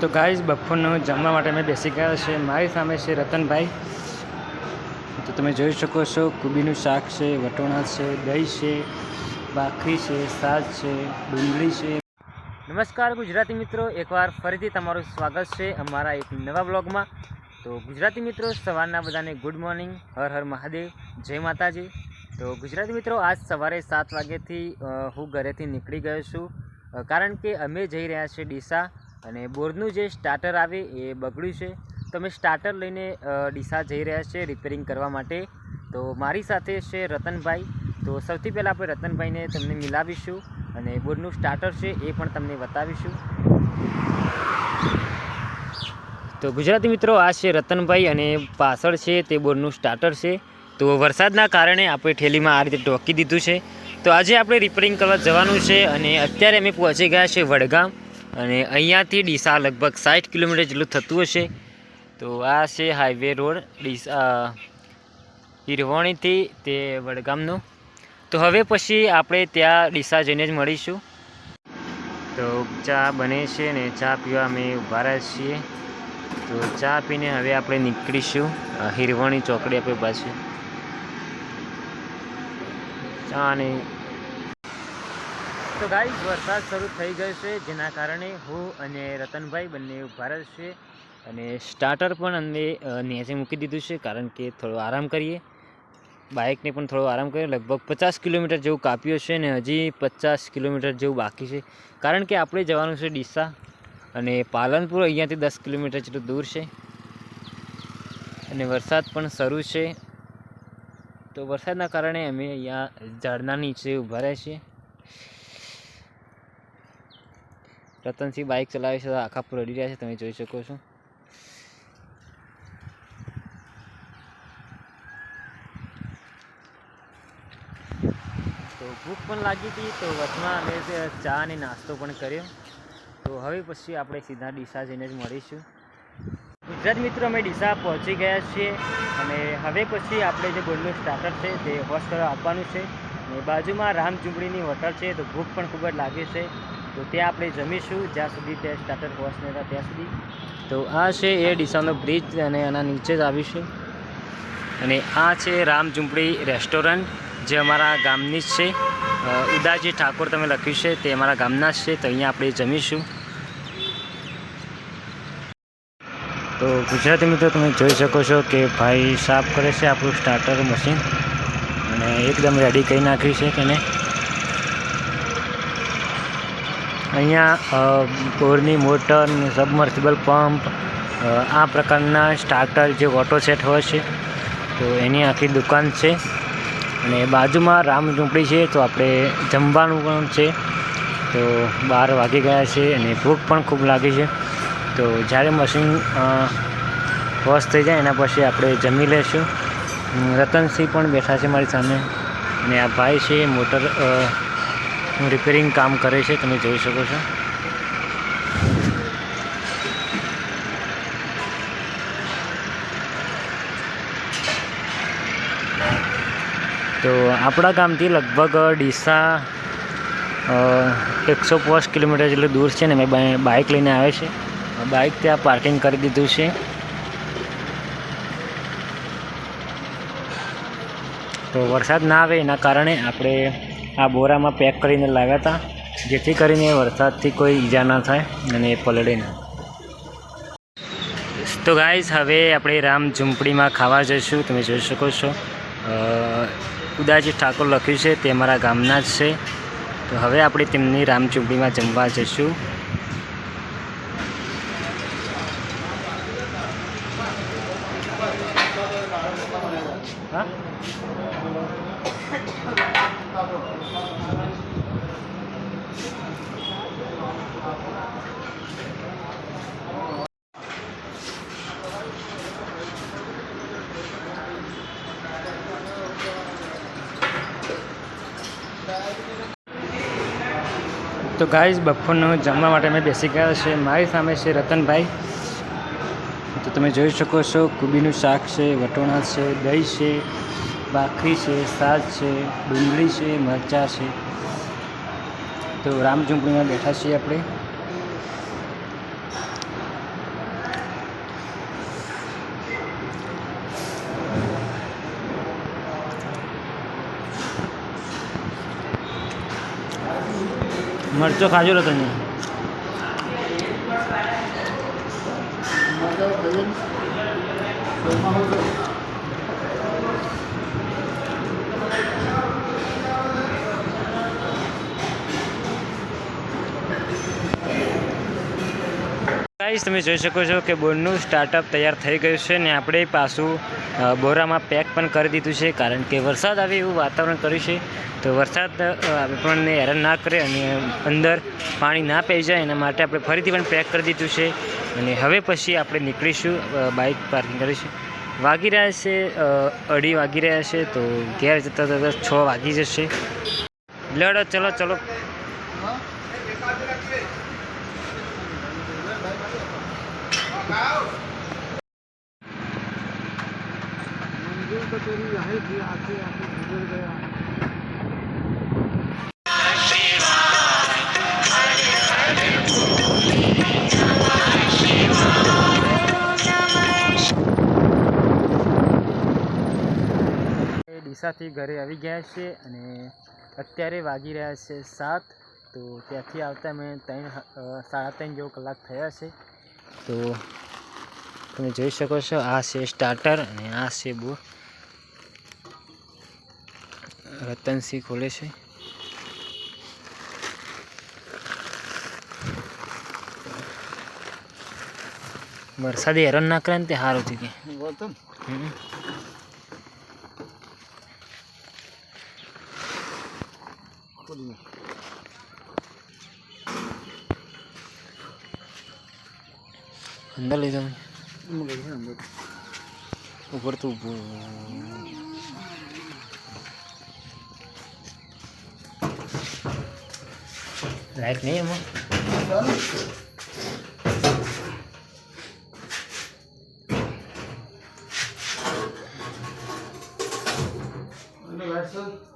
તો ગાઈઝ બપોરનું જમવા માટે અમે બેસી ગયા છે. મારી સામે છે રતનભાઈ. તો તમે જોઈ શકો છો, કુબીનું શાક છે, વટોણા છે, દહીં છે, ભાખરી છે, સાજ છે, ડુંગળી છે. નમસ્કાર ગુજરાતી મિત્રો, એકવાર ફરીથી તમારું સ્વાગત છે અમારા એક નવા બ્લોગમાં તો ગુજરાતી મિત્રો, સવારના બધાને ગુડ મોર્નિંગ હર હર મહાદેવ, જય માતાજી. તો ગુજરાતી મિત્રો, આજ સવારે સાત વાગ્યાથી હું ઘરેથી નીકળી ગયો છું. કારણ કે અમે જઈ રહ્યા છીએ ડીસા. અને બોરનું જે સ્ટાર્ટર આવે એ બગડ્યું છે. તો અમે સ્ટાર્ટર લઈને ડીસા જઈ રહ્યા છે રિપેરિંગ કરવા માટે. તો મારી સાથે છે રતનભાઈ. તો સૌથી પહેલાં આપણે રતનભાઈને તમને મિલાવીશું અને બોરનું સ્ટાર્ટર છે એ પણ તમને બતાવીશું. તો ગુજરાતી મિત્રો, આ છે રતનભાઈ અને પાછળ છે તે બોરનું સ્ટાર્ટર છે. તો વરસાદના કારણે આપણે ઠેલીમાં આ રીતે ટોકી દીધું છે. તો આજે આપણે રિપેરિંગ કરવા જવાનું છે અને અત્યારે અમે પહોંચી ગયા છે વડગામ. અને અહીંયાથી ડીસા લગભગ સાઠ કિલોમીટર જેટલું થતું હશે. તો આ છે હાઈવે રોડ, ડીસા હિરવણીથી તે વડગામનું. તો હવે પછી આપણે ત્યાં ડીસા જઈને જ મળીશું. તો ચા બને છે ને ચા પીવા અમે ઊભા રહ્યા છીએ. તો ચા પીને હવે આપણે નીકળીશું હિરવણી ચોકડી આપણી પાસે ચા અને તો ગાઈસ, વરસાદ શરૂ થઈ ગયો છે, જેના કારણે હું અને રતનભાઈ બંને રહ્યા છીએ અને સ્ટાર્ટર પણ અમે નીચે મૂકી દીધું છે, કારણ કે થોડો આરામ કરીએ. બાઇકને પણ થોડો આરામ કરીએ. લગભગ પચાસ કિલોમીટર જેવું કાપ્યો છે ને હજી પચાસ કિલોમીટર જેવું બાકી છે. કારણ કે આપણે જવાનું છે ડીસા અને પાલનપુર અહીંયાથી દસ કિલોમીટર જેટલું દૂર છે. અને વરસાદ પણ શરૂ છે. તો વરસાદના કારણે અમે અહીંયા ઝાડના નીચે ઊભા રહ્યા છીએ. રતનસિંહ બાઇક ચલાવે છે આખા રડી રહ્યા છે, તમે જોઈ શકો છો. તો ભૂખ પણ લાગી હતી, તો વચમાં અમે ચા અને નાસ્તો પણ કર્યો. તો હવે પછી આપણે સીધા ડીસા જઈને જ મળીશું. ગુજરાત મિત્રો, અમે ડીસા પહોંચી ગયા છીએ અને હવે પછી આપણે જે બોર્ડનું સ્ટાર્ટર છે, તે હોસ્ટ આપવાનું છે. અને બાજુમાં રામ ઝુંપડીની હોટલ છે, તો ભૂખ પણ ખૂબ જ લાગે છે. તો ત્યાં આપણે જમીશું, જ્યાં સુધી તે સ્ટાર્ટર વોશ નહીં ત્યાં સુધી. તો આ છે એ ડીસાનો બ્રિજ અને એના નીચે જ આવીશું. અને આ છે રામ ઝુંપડી રેસ્ટોરન્ટ જે અમારા ગામની જ છે. ઉદાજી ઠાકોર તમે લખ્યું છે, તે અમારા ગામના જ છે, તો અહીંયા આપણે જમીશું. તો ગુજરાતી મિત્રો તમે જોઈ શકો છો કે ભાઈ સાફ કરે છે આપણું સ્ટાર્ટર મશીન અને એકદમ રેડી કરી નાખ્યું છે તેને. અહીંયા બોરની મોટર સબમર્સિબલ પંપ આ પ્રકારના સ્ટાર્ટર જે ઓટો સેટ હોય છે, તો એની આખી દુકાન છે. અને બાજુમાં રામ ઝૂંપડી છે, તો આપણે જમવાનું પણ છે. તો બાર વાગી ગયા છે અને ભૂખ પણ ખૂબ લાગી છે. તો જ્યારે મશીન વોશ થઈ જાય એના પછી આપણે જમી લઈશું. રતનસિંહ પણ બેઠા છે મારી સામે. અને આ ભાઈ છે, મોટર રિપેરિંગ કામ કરે છે, તમે જોઈ શકો છો. તો આપણા ગામથી લગભગ ડીસા એકસો પાંચ કિલોમીટર જેટલું દૂર છે ને મેં બાઇક લઈને આવે છે. બાઇક ત્યાં પાર્કિંગ કરી દીધું છે. તો વરસાદ ના આવે એના કારણે આપણે આ બોરામાં પેક કરીને લાવ્યા હતા, જેથી કરીને વરસાદથી કોઈ ઈજા ના થાય અને એ પલળે ના તો ગાઈઝ હવે આપણે રામ ઝૂંપડીમાં ખાવા જઈશું. તમે જોઈ શકો છો. ઉદાજી ઠાકોર લખ્યું છે, તે અમારા ગામના જ છે. તો હવે આપણે તેમની રામ ઝૂંપડીમાં જમવા જઈશું. હા? તો ગાઈઝ બપોરનું જમવા માટે અમે બેસી ગયા છે. મારી સામે છે રતનભાઈ. તો તમે જોઈ શકો છો, કુબીનું શાક છે, વટોણા છે, દહીં છે, ભાખરી છે, સાજ છે, ડુંગળી છે, મરચાં છે. તો રામ ઝૂંપડીમાં બેઠા છીએ આપણે. મરચો ખાજો લો તમે. ગાઈસ, તમે જોઈ શકો છો કે બોરનું સ્ટાર્ટઅપ તૈયાર થઈ ગયું છે ને આપણે પાછું બોરામાં પેક પણ કરી દીધું છે કારણ કે વરસાદ આવે એવું વાતાવરણ કર્યું છે. તો વરસાદ આપણને હેરાન ના કરે અને અંદર પાણી ના પી જાય એના માટે આપણે ફરીથી પણ પેક કરી દીધું છે. અને હવે પછી આપણે નીકળીશું બાઇક પાર્કિંગ કરીશું વાગી રહ્યા છે અઢી વાગી રહ્યા છે, તો ઘેર જતાં જતાં છ વાગી જશે. લડો ચલો ચલો. મંજૂર ડીસાથી ઘરે આવી ગયા છે અને અત્યારે વાગી રહ્યા છે સાત. તો ત્યાંથી આવતા મેં ત્રણ સાડા ત્રણ જેવો કલાક થયા છે. તો તમે જોઈ શકો છો આ છે સ્ટાર્ટર અને આ છે બો. રતનસિંહ ખોલે છે. વરસાદી હેરાન ના કરે ને તે સારું થઈ ગયું Thank you. અંદર લઈ જાઉં ઉપર તો ઊભો લાઈટ નહીં એમાં લાઈટ સર